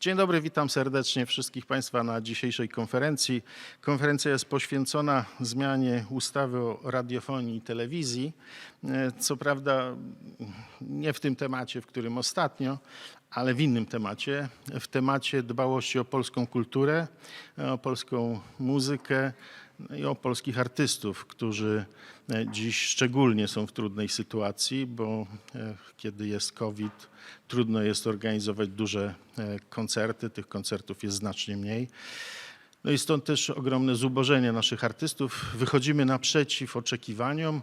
Dzień dobry, witam serdecznie wszystkich Państwa na dzisiejszej konferencji. Konferencja jest poświęcona zmianie ustawy o radiofonii i telewizji. E, Co prawda nie w tym temacie, w którym ostatnio, ale w innym temacie, w temacie dbałości o polską kulturę, o polską muzykę i o polskich artystów, którzy e, dziś szczególnie są w trudnej sytuacji, bo e, kiedy jest COVID, trudno jest organizować duże e, koncerty, tych koncertów jest znacznie mniej. No i stąd też ogromne zubożenie naszych artystów. Wychodzimy naprzeciw oczekiwaniom,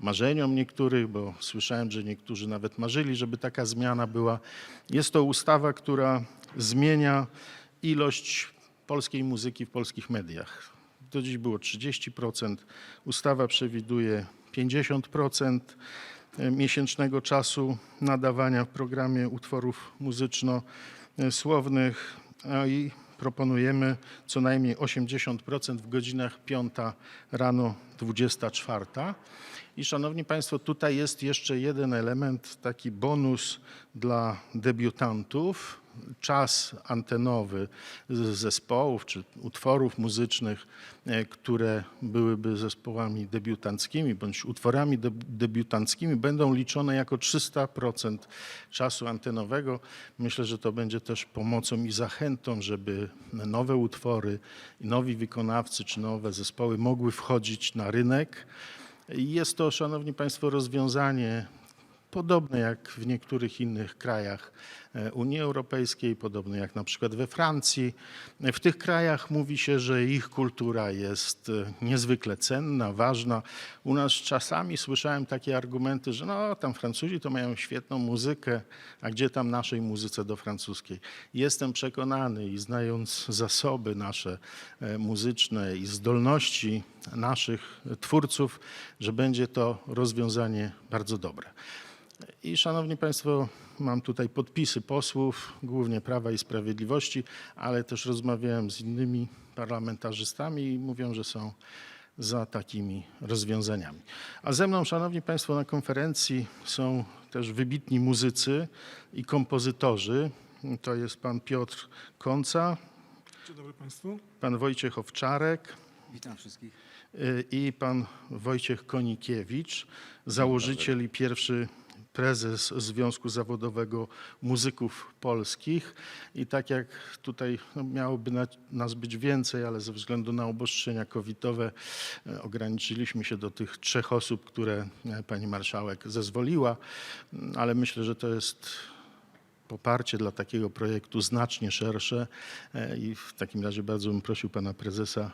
marzeniom niektórych, bo słyszałem, że niektórzy nawet marzyli, żeby taka zmiana była. Jest to ustawa, która zmienia ilość polskiej muzyki w polskich mediach. Do dziś było 30%, ustawa przewiduje 50% miesięcznego czasu nadawania w programie utworów muzyczno-słownych, i proponujemy co najmniej 80% w godzinach 5 rano, 24. I szanowni Państwo, tutaj jest jeszcze jeden element, taki bonus dla debiutantów. Czas antenowy zespołów czy utworów muzycznych, e, które byłyby zespołami debiutanckimi bądź utworami de- debiutanckimi, będą liczone jako 300% czasu antenowego. Myślę, że to będzie też pomocą i zachętą, żeby nowe utwory, nowi wykonawcy czy nowe zespoły mogły wchodzić na rynek. Jest to, Szanowni Państwo, rozwiązanie podobne jak w niektórych innych krajach e, Unii Europejskiej, podobne jak na przykład we Francji. W tych krajach mówi się, że ich kultura jest e, niezwykle cenna, ważna. U nas czasami słyszałem takie argumenty, że no tam Francuzi to mają świetną muzykę, a gdzie tam naszej muzyce do francuskiej? Jestem przekonany i znając zasoby nasze e, muzyczne i zdolności naszych twórców, że będzie to rozwiązanie bardzo dobre. I szanowni Państwo, mam tutaj podpisy posłów, głównie Prawa i Sprawiedliwości, ale też rozmawiałem z innymi parlamentarzystami i mówią, że są za takimi rozwiązaniami. A ze mną, szanowni Państwo, na konferencji są też wybitni muzycy i kompozytorzy. To jest pan Piotr Konca, Dzień dobry Państwu. pan Wojciech Owczarek, Witam wszystkich. y, i pan Wojciech Konikiewicz, założyciel i pierwszy prezes Związku Zawodowego Muzyków Polskich. I tak jak tutaj no, miałoby na, nas być więcej, ale ze względu na obostrzenia covidowe e, ograniczyliśmy się do tych trzech osób, które e, pani marszałek zezwoliła, Mm, ale myślę, że to jest poparcie dla takiego projektu znacznie szersze e, i w takim razie bardzo bym prosił pana prezesa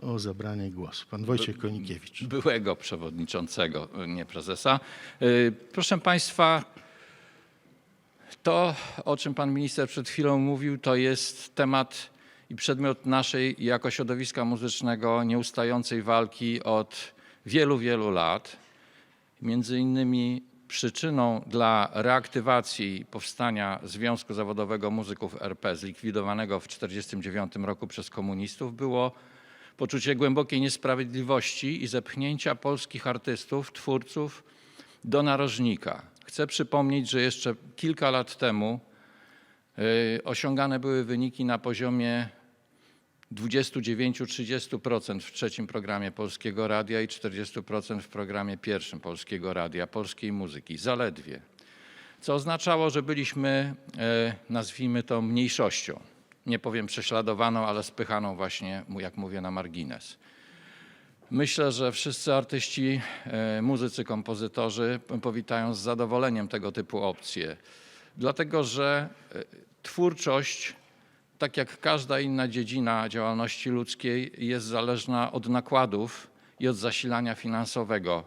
o zabranie głosu. Pan Wojciech Konikiewicz. byłego przewodniczącego, nie prezesa. Y, Proszę Państwa, to, o czym Pan Minister przed chwilą mówił, to jest temat i przedmiot naszej jako środowiska muzycznego nieustającej walki od wielu, wielu lat. Między innymi przyczyną dla reaktywacji powstania Związku Zawodowego Muzyków RP, zlikwidowanego w 1949 roku przez komunistów, było poczucie głębokiej niesprawiedliwości i zepchnięcia polskich artystów, twórców do narożnika. Chcę przypomnieć, że jeszcze kilka lat temu y, osiągane były wyniki na poziomie 29-30% w trzecim programie Polskiego Radia i 40% w programie pierwszym Polskiego Radia, polskiej muzyki. Zaledwie. Co oznaczało, że byliśmy, e, nazwijmy to, mniejszością. Nie powiem prześladowaną, ale spychaną właśnie, jak mówię, na margines. Myślę, że wszyscy artyści, e, muzycy, kompozytorzy powitają z zadowoleniem tego typu opcje, dlatego że e, twórczość, tak jak każda inna dziedzina działalności ludzkiej, jest zależna od nakładów i od zasilania finansowego.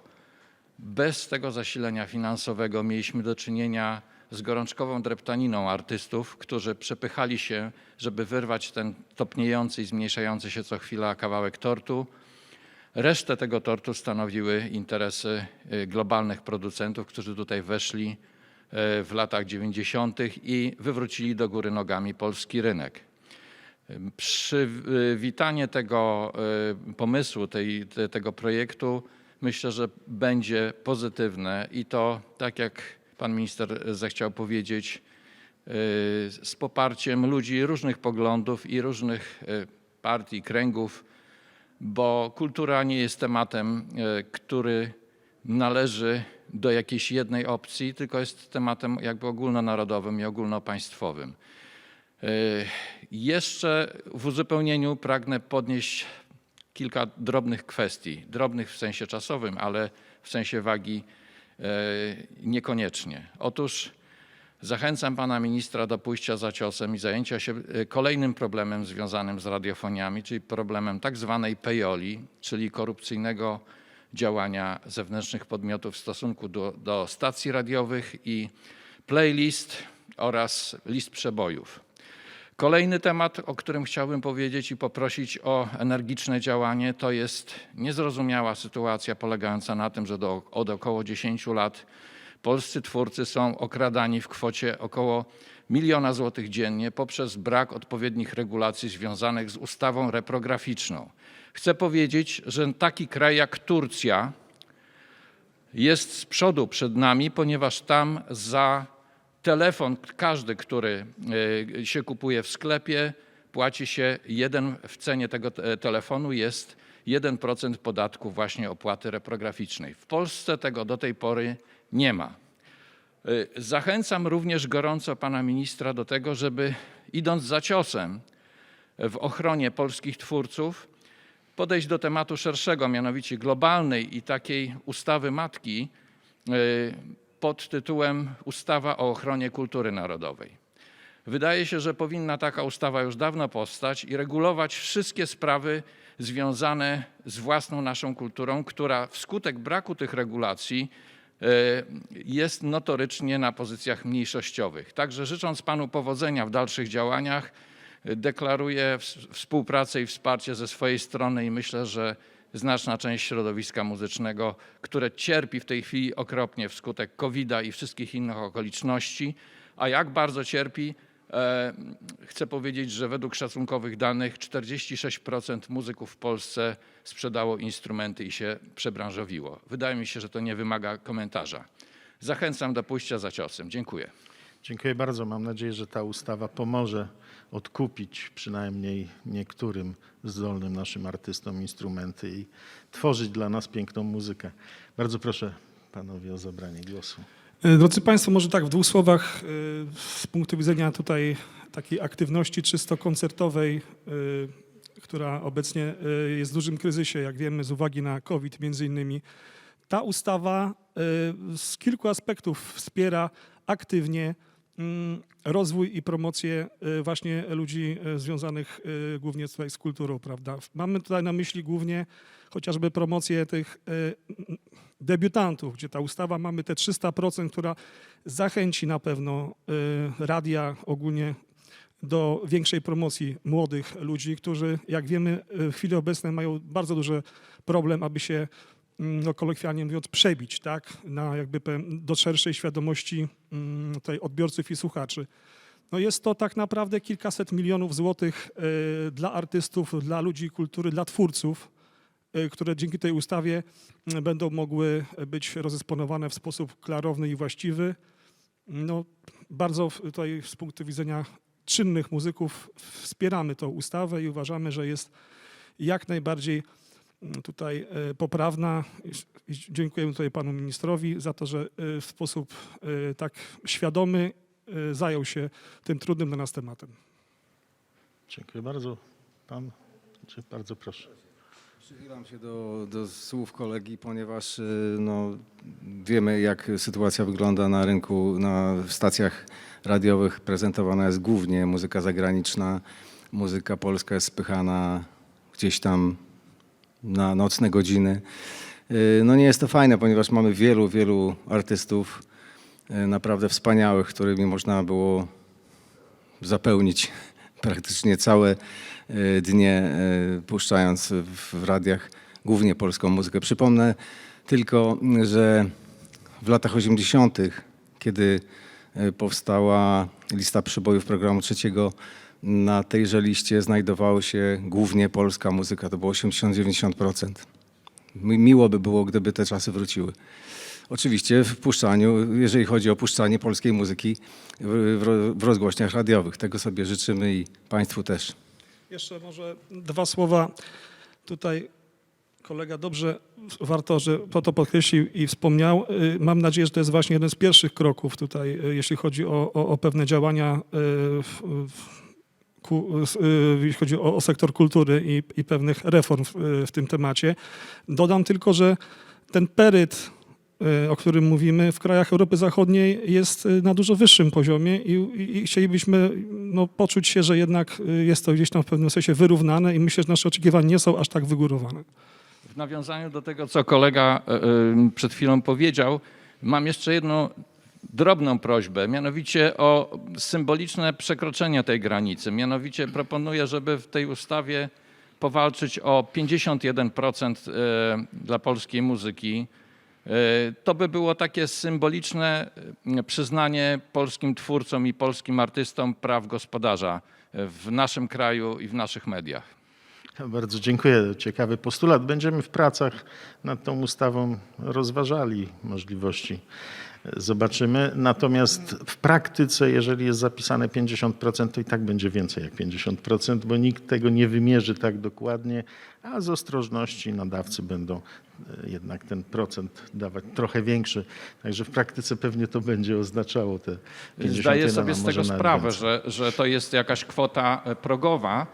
Bez tego zasilenia finansowego mieliśmy do czynienia z gorączkową dreptaniną artystów, którzy przepychali się, żeby wyrwać ten topniejący i zmniejszający się co chwila kawałek tortu. Resztę tego tortu stanowiły interesy y, globalnych producentów, którzy tutaj weszli w latach 90. i wywrócili do góry nogami polski rynek. Przywitanie tego y, pomysłu, tej, te, tego projektu myślę, że będzie pozytywne i to, tak jak pan minister zechciał powiedzieć, z poparciem ludzi różnych poglądów i różnych e, partii, kręgów, bo kultura nie jest tematem, e, który należy do jakiejś jednej opcji, tylko jest tematem jakby ogólnonarodowym i ogólnopaństwowym. E, Jeszcze w uzupełnieniu pragnę podnieść kilka drobnych kwestii, drobnych w sensie czasowym, ale w sensie wagi e, niekoniecznie. Otóż zachęcam pana ministra do pójścia za ciosem i zajęcia się e, kolejnym problemem związanym z radiofoniami, czyli problemem tak zwanej pejoli, czyli korupcyjnego działania zewnętrznych podmiotów w stosunku do, do stacji radiowych i playlist oraz list przebojów. Kolejny temat, o którym chciałbym powiedzieć i poprosić o energiczne działanie, to jest niezrozumiała sytuacja polegająca na tym, że do, od około 10 lat polscy twórcy są okradani w kwocie około miliona złotych dziennie poprzez brak odpowiednich regulacji związanych z ustawą reprograficzną. Chcę powiedzieć, że taki kraj jak Turcja jest z przodu przed nami, ponieważ tam za telefon, każdy, który e, się kupuje w sklepie, płaci się jeden, w cenie tego te- telefonu jest 1% podatku właśnie opłaty reprograficznej. W Polsce tego do tej pory nie ma. Y, Zachęcam również gorąco pana ministra do tego, żeby idąc za ciosem w ochronie polskich twórców, podejść do tematu szerszego, mianowicie globalnej i takiej ustawy matki y, pod tytułem Ustawa o ochronie kultury narodowej. Wydaje się, że powinna taka ustawa już dawno powstać i regulować wszystkie sprawy związane z własną naszą kulturą, która wskutek braku tych regulacji e, jest notorycznie na pozycjach mniejszościowych. Także życząc panu powodzenia w dalszych działaniach, e, deklaruję ws- współpracę i wsparcie ze swojej strony i myślę, że znaczna część środowiska muzycznego, które cierpi w tej chwili okropnie wskutek COVID-a i wszystkich innych okoliczności, a jak bardzo cierpi, e, chcę powiedzieć, że według szacunkowych danych 46% muzyków w Polsce sprzedało instrumenty i się przebranżowiło. Wydaje mi się, że to nie wymaga komentarza. Zachęcam do pójścia za ciosem. Dziękuję. Dziękuję bardzo. Mam nadzieję, że ta ustawa pomoże odkupić przynajmniej niektórym zdolnym naszym artystom instrumenty i tworzyć dla nas piękną muzykę. Bardzo proszę panowie o zabranie głosu. E, Drodzy Państwo, może tak w dwóch słowach e, z punktu widzenia tutaj takiej aktywności czysto koncertowej, e, która obecnie jest w dużym kryzysie, jak wiemy, z uwagi na COVID między innymi. Ta ustawa z kilku aspektów wspiera aktywnie rozwój i promocję e, właśnie ludzi e, związanych e, głównie tutaj z kulturą, prawda? Mamy tutaj na myśli głównie chociażby promocję tych e, debiutantów, gdzie ta ustawa mamy te 300%, która zachęci na pewno y, radia ogólnie do większej promocji młodych ludzi, którzy, jak wiemy, y, w chwili obecnej mają bardzo duży problem, aby się, mm, no, kolokwialnie mówiąc, przebić tak, na jakby do szerszej świadomości mm, tej odbiorców i słuchaczy. No jest to tak naprawdę kilkaset milionów złotych y, dla artystów, dla ludzi kultury, dla twórców, y, które dzięki tej ustawie y, będą mogły być rozdysponowane w sposób klarowny i właściwy. No, bardzo tutaj z punktu widzenia czynnych muzyków wspieramy tą ustawę i uważamy, że jest jak najbardziej mm, tutaj e, poprawna. Dziękujemy tutaj panu ministrowi za to, że e, w sposób e, tak świadomy zajął się tym trudnym dla nas tematem. Dziękuję bardzo. Pan, czy bardzo proszę. Przychylam się do, do słów kolegi, ponieważ no, wiemy, jak sytuacja wygląda na rynku, na stacjach radiowych. Prezentowana jest głównie muzyka zagraniczna. Muzyka polska jest spychana gdzieś tam na nocne godziny. Y, No nie jest to fajne, ponieważ mamy wielu, wielu artystów y, naprawdę wspaniałych, którymi można było zapełnić praktycznie całe e, dnie, puszczając w radiach głównie polską muzykę. Przypomnę tylko, że w latach 80., kiedy powstała lista przybojów programu trzeciego, na tejże liście znajdowała się głównie polska muzyka, to było 80-90%. Mi- Miło by było, gdyby te czasy wróciły. oczywiście w puszczaniu, jeżeli chodzi o puszczanie polskiej muzyki w rozgłośniach radiowych. Tego sobie życzymy i Państwu też. Jeszcze może dwa słowa. Tutaj kolega dobrze, warto, że po to podkreślił i wspomniał. Y, Mam nadzieję, że to jest właśnie jeden z pierwszych kroków tutaj, y, jeśli chodzi o, o, o pewne działania, y, w, w, y, jeśli chodzi o, o sektor kultury i, i pewnych reform w, w tym temacie. Dodam tylko, że ten peryt, y, o którym mówimy, w krajach Europy Zachodniej jest y, na dużo wyższym poziomie i, i, i chcielibyśmy no, poczuć się, że jednak jest to gdzieś tam w pewnym sensie wyrównane i myślę, że nasze oczekiwania nie są aż tak wygórowane. W nawiązaniu do tego, co kolega przed chwilą powiedział, mam jeszcze jedną drobną prośbę, mianowicie o symboliczne przekroczenie tej granicy. Mianowicie proponuję, żeby w tej ustawie powalczyć o 51% e, dla polskiej muzyki. E, To by było takie symboliczne przyznanie polskim twórcom i polskim artystom praw gospodarza e, w naszym kraju i w naszych mediach. Bardzo dziękuję. Ciekawy postulat. Będziemy w pracach nad tą ustawą rozważali możliwości. Zobaczymy. Natomiast w praktyce, jeżeli jest zapisane 50%, to i tak będzie więcej jak 50%, bo nikt tego nie wymierzy tak dokładnie, a z ostrożności nadawcy będą e, jednak ten procent dawać trochę większy. Także w praktyce pewnie to będzie oznaczało te 51, Zdaję a sobie z tego sprawę, że, że to jest jakaś kwota e, progowa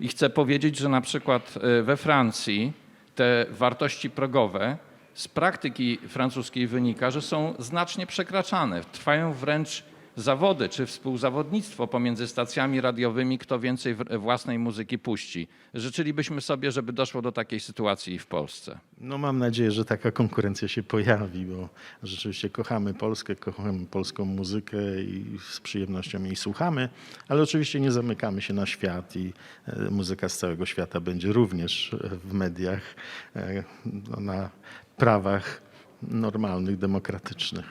i chcę powiedzieć, że na przykład e, we Francji te wartości progowe z praktyki francuskiej wynika, że są znacznie przekraczane. Trwają wręcz zawody czy współzawodnictwo pomiędzy stacjami radiowymi, kto więcej własnej muzyki puści. Życzylibyśmy sobie, żeby doszło do takiej sytuacji w Polsce. No mam nadzieję, że taka konkurencja się pojawi, bo rzeczywiście kochamy Polskę, kochamy polską muzykę i z przyjemnością jej słuchamy, ale oczywiście nie zamykamy się na świat i e, muzyka z całego świata będzie również w mediach e, no, na prawach normalnych, demokratycznych.